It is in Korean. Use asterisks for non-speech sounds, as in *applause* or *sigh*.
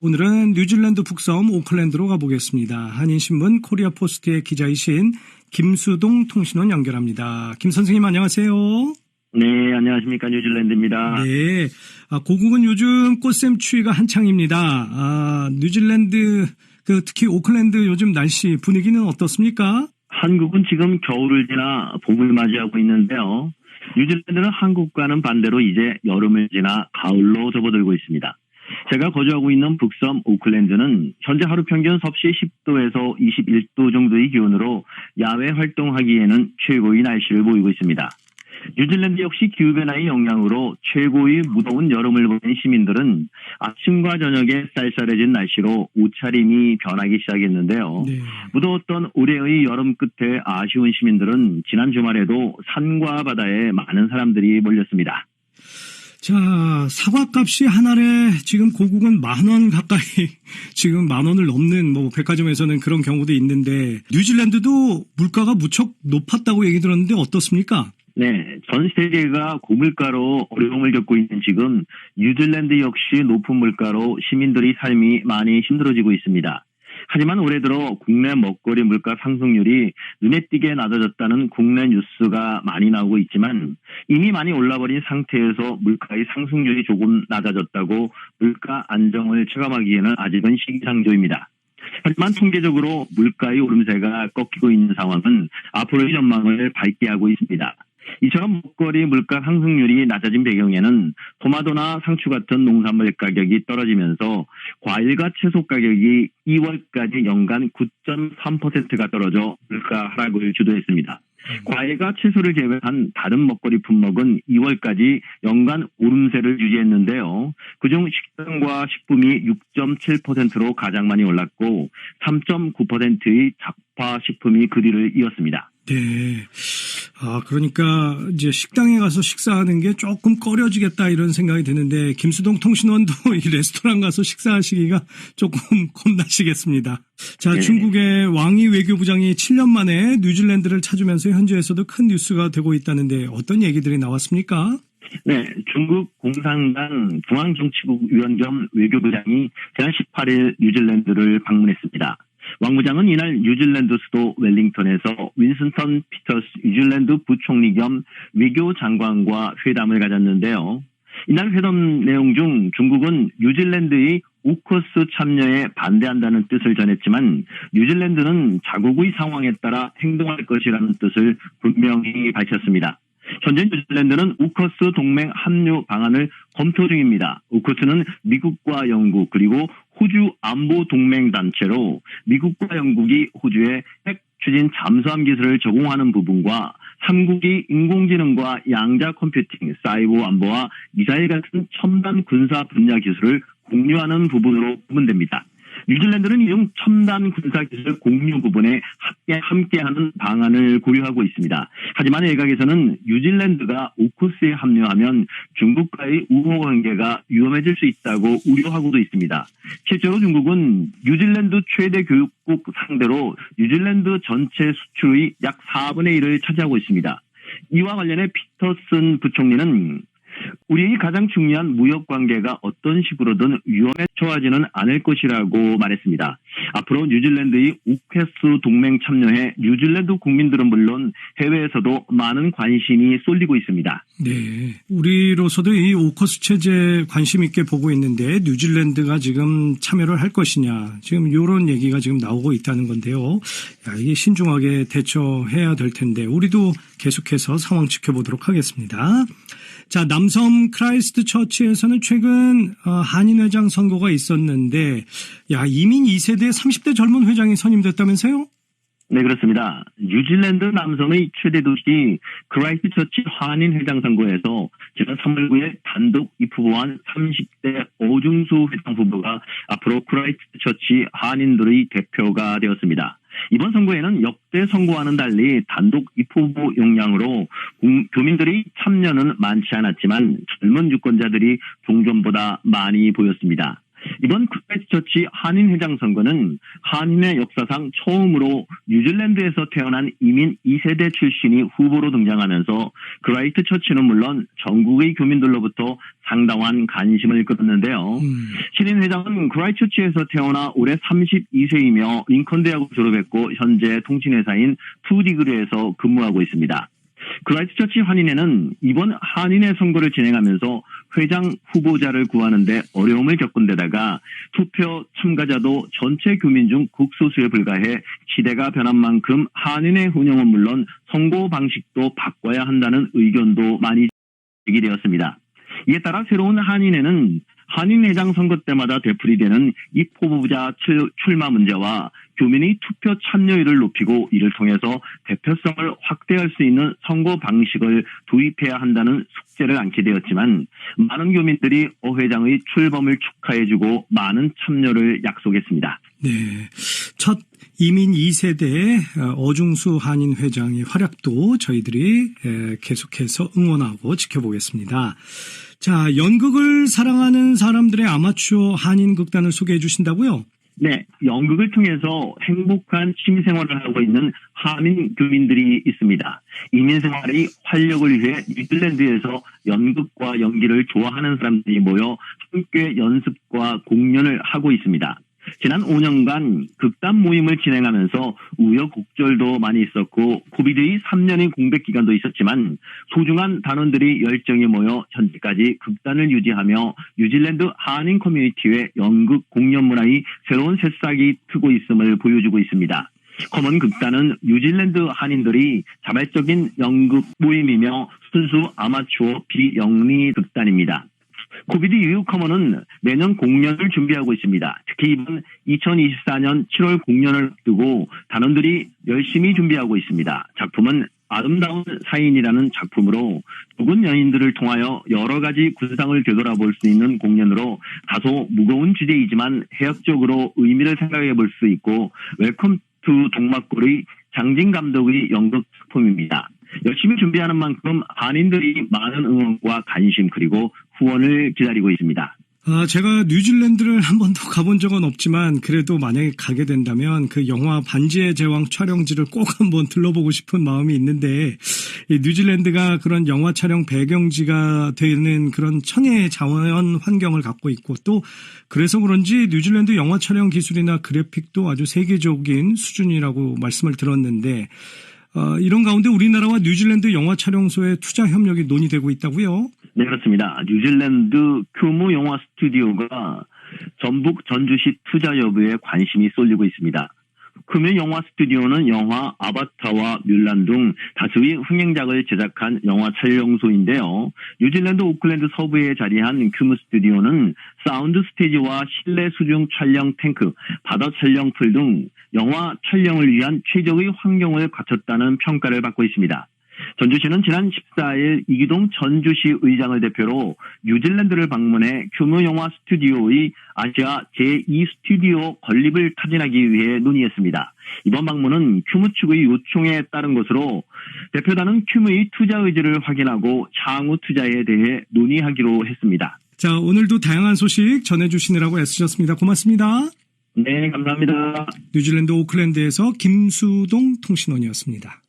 오늘은 뉴질랜드 북섬 오클랜드로 가보겠습니다. 한인신문 코리아 포스트의 기자이신 김수동 통신원 연결합니다. 김 선생님 안녕하세요. 네, 안녕하십니까. 뉴질랜드입니다. 네. 아, 고국은 요즘 꽃샘 추위가 한창입니다. 아, 뉴질랜드, 그 특히 오클랜드 요즘 날씨 분위기는 어떻습니까? 한국은 지금 겨울을 지나 봄을 맞이하고 있는데요. 뉴질랜드는 한국과는 반대로 이제 여름을 지나 가을로 접어들고 있습니다. 제가 거주하고 있는 북섬 오클랜드는 현재 하루 평균 섭씨 10도에서 21도 정도의 기온으로 야외 활동하기에는 최고의 날씨를 보이고 있습니다. 뉴질랜드 역시 기후변화의 영향으로 최고의 무더운 여름을 보낸 시민들은 아침과 저녁에 쌀쌀해진 날씨로 옷차림이 변하기 시작했는데요. 네. 무더웠던 올해의 여름 끝에 아쉬운 시민들은 지난 주말에도 산과 바다에 많은 사람들이 몰렸습니다. 자, 사과값이 한 알에 지금 고국은 만 원 가까이 *laughs* 지금 만 원을 넘는 뭐 백화점에서는 그런 경우도 있는데 뉴질랜드도 물가가 무척 높았다고 얘기 들었는데 어떻습니까? 네, 전 세계가 고물가로 어려움을 겪고 있는 지금 뉴질랜드 역시 높은 물가로 시민들의 삶이 많이 힘들어지고 있습니다. 하지만 올해 들어 국내 먹거리 물가 상승률이 눈에 띄게 낮아졌다는 국내 뉴스가 많이 나오고 있지만 이미 많이 올라버린 상태에서 물가의 상승률이 조금 낮아졌다고 물가 안정을 체감하기에는 아직은 시기상조입니다. 하지만 통계적으로 물가의 오름세가 꺾이고 있는 상황은 앞으로의 전망을 밝게 하고 있습니다. 이처럼 먹거리 물가 상승률이 낮아진 배경에는 토마토나 상추 같은 농산물 가격이 떨어지면서 과일과 채소 가격이 2월까지 연간 9.3%가 떨어져 물가 하락을 주도했습니다. 과일과 채소를 제외한 다른 먹거리 품목은 2월까지 연간 오름세를 유지했는데요. 그중 식당과 식품이 6.7%로 가장 많이 올랐고 3.9%의 작파 식품이 그 뒤를 이었습니다. 네. 아, 그러니까 이제 식당에 가서 식사하는 게 조금 꺼려지겠다 이런 생각이 드는데 김수동 통신원도 *laughs* 이 레스토랑 가서 식사하시기가 조금 *laughs* 겁나시겠습니다. 자, 네. 중국의 왕이 외교부장이 7년 만에 뉴질랜드를 찾으면서 현지에서도 큰 뉴스가 되고 있다는데 어떤 얘기들이 나왔습니까? 네, 중국 공산당 중앙정치국 위원 겸 외교부장이 지난 18일 뉴질랜드를 방문했습니다. 왕 부장은 이날 뉴질랜드 수도 웰링턴에서 윈스턴 피터스 뉴질랜드 부총리 겸 외교 장관과 회담을 가졌는데요. 이날 회담 내용 중 중국은 뉴질랜드의 우커스 참여에 반대한다는 뜻을 전했지만 뉴질랜드는 자국의 상황에 따라 행동할 것이라는 뜻을 분명히 밝혔습니다. 현재 뉴질랜드는 우커스 동맹 합류 방안을 검토 중입니다. 우커스는 미국과 영국 그리고 호주 안보 동맹 단체로 미국과 영국이 호주에 핵 추진 잠수함 기술을 제공하는 부분과 삼국이 인공지능과 양자 컴퓨팅, 사이버 안보와 미사일 같은 첨단 군사 분야 기술을 공유하는 부분으로 구분됩니다. 뉴질랜드는 이중 첨단 군사 기술 공유 부분에 함께, 함께하는 방안을 고려하고 있습니다. 하지만 외각에서는 뉴질랜드가 오쿠스에 합류하면 중국과의 우호 관계가 위험해질 수 있다고 우려하고도 있습니다. 실제로 중국은 뉴질랜드 최대 교육국 상대로 뉴질랜드 전체 수출의 약 4분의 1을 차지하고 있습니다. 이와 관련해 피터슨 부총리는 우리의 가장 중요한 무역 관계가 어떤 식으로든 위험에 처하지는 않을 것이라고 말했습니다. 앞으로 뉴질랜드의 우퀘스 동맹 참여에 뉴질랜드 국민들은 물론 해외에서도 많은 관심이 쏠리고 있습니다. 네. 우리로서도 이 오커스 체제 관심 있게 보고 있는데 뉴질랜드가 지금 참여를 할 것이냐. 지금 이런 얘기가 지금 나오고 있다는 건데요. 야, 이게 신중하게 대처해야 될 텐데 우리도 계속해서 상황 지켜보도록 하겠습니다. 자, 남섬 크라이스트 처치에서는 최근 어, 한인 회장 선거가 있었는데 야, 이민 2세대 30대 젊은 회장이 선임됐다면서요? 네, 그렇습니다. 뉴질랜드 남섬의 최대 도시 크라이스트 처치 한인 회장 선거에서 지난 3월 9일 단독 입후보한 30대 오준수 회장 후보가 앞으로 크라이스트 처치 한인들의 대표가 되었습니다. 이번 선거에는 역대 선거와는 달리 단독 입후보 역량으로 국- 교민들의 참여는 많지 않았지만 젊은 유권자들이 종전보다 많이 보였습니다. 이번 크라이스처치 한인 회장 선거는 한인의 역사상 처음으로 뉴질랜드에서 태어난 이민 2세대 출신이 후보로 등장하면서 크라이스처치는 물론 전국의 교민들로부터 상당한 관심을 끌었는데요. 음, 신인 회장은 크라이처치에서 태어나 올해 32세이며 링컨 대학을 졸업했고 현재 통신회사인 투디그루에서 근무하고 있습니다. 크라이스처치 한인회는 이번 한인회 선거를 진행하면서 회장 후보자를 구하는데 어려움을 겪은 데다가 투표 참가자도 전체 교민 중 극소수에 불과해 시대가 변한 만큼 한인회 운영은 물론 선거 방식도 바꿔야 한다는 의견도 많이 제기되었습니다. 이에 따라 새로운 한인회는 한인회장 선거 때마다 되풀이되는 입 후보자 출- 출마 문제와 교민의 투표 참여율을 높이고 이를 통해서 대표성을 확대할 수 있는 선거 방식을 도입해야 한다는 숙제를 안게 되었지만 많은 교민들이 오 회장의 출범을 축하해주고 많은 참여를 약속했습니다. 네. 첫 이민 2세대 어중수 한인 회장의 활약도 저희들이 에, 계속해서 응원하고 지켜보겠습니다. 자, 연극을 사랑하는 사람들의 아마추어 한인 극단을 소개해 주신다고요? 네, 연극을 통해서 행복한 취미 생활을 하고 있는 한인 교민들이 있습니다. 이민 생활의 활력을 위해 뉴질랜드에서 연극과 연기를 좋아하는 사람들이 모여 함께 연습과 공연을 하고 있습니다. 지난 5년간 극단 모임을 진행하면서 우여곡절도 많이 있었고 코비드의 3년의 공백 기간도 있었지만 소중한 단원들이 열정에 모여 현재까지 극단을 유지하며 뉴질랜드 한인 커뮤니티의 연극 공연 문화의 새로운 새싹이 트고 있음을 보여주고 있습니다. 커먼 극단은 뉴질랜드 한인들이 자발적인 연극 모임이며 순수 아마추어 비영리 극단입니다. 코비드 이후 커먼은 매년 공연을 준비하고 있습니다. 특히 이번 2024년 7월 공연을 두고 단원들이 열심히 준비하고 있습니다. 작품은 아름다운 사인이라는 작품으로 죽은 연인들을 통하여 여러 가지 군상을 되돌아볼 수 있는 공연으로 다소 무거운 주제이지만 해학적으로 의미를 생각해 볼 수 있고 웰컴 투 동막골의 장진 감독의 연극 작품입니다. 열심히 준비하는 만큼 한인들이 많은 응원과 관심 그리고 후원을 기다리고 있습니다. 아, 제가 뉴질랜드를 한 번도 가본 적은 없지만 그래도 만약에 가게 된다면 그 영화 반지의 제왕 촬영지를 꼭 한번 들러보고 싶은 마음이 있는데 이 뉴질랜드가 그런 영화 촬영 배경지가 되는 그런 청해 자원 환경을 갖고 있고 또 그래서 그런지 뉴질랜드 영화 촬영 기술이나 그래픽도 아주 세계적인 수준이라고 말씀을 들었는데 어, 이런 가운데 우리나라와 뉴질랜드 영화 촬영소의 투자 협력이 논의되고 있다고요? 네, 그렇습니다. 뉴질랜드 규모 영화 스튜디오가 전북 전주시 투자 여부에 관심이 쏠리고 있습니다. 금요 영화 스튜디오는 영화 아바타와 뮬란 등 다수의 흥행작을 제작한 영화 촬영소인데요. 뉴질랜드 오클랜드 서부에 자리한 규모 스튜디오는 사운드 스테이지와 실내 수중 촬영 탱크, 바다 촬영 풀 등 영화 촬영을 위한 최적의 환경을 갖췄다는 평가를 받고 있습니다. 전주시는 지난 14일 이기동 전주시 의장을 대표로 뉴질랜드를 방문해 규모 영화 스튜디오의 아시아 제2 스튜디오 건립을 타진하기 위해 논의했습니다. 이번 방문은 큐무 측의 요청에 따른 것으로 대표단은 큐무의 투자 의지를 확인하고 향후 투자에 대해 논의하기로 했습니다. 자, 오늘도 다양한 소식 전해주시느라고 애쓰셨습니다. 고맙습니다. 네, 감사합니다. 뉴질랜드 오클랜드에서 김수동 통신원이었습니다.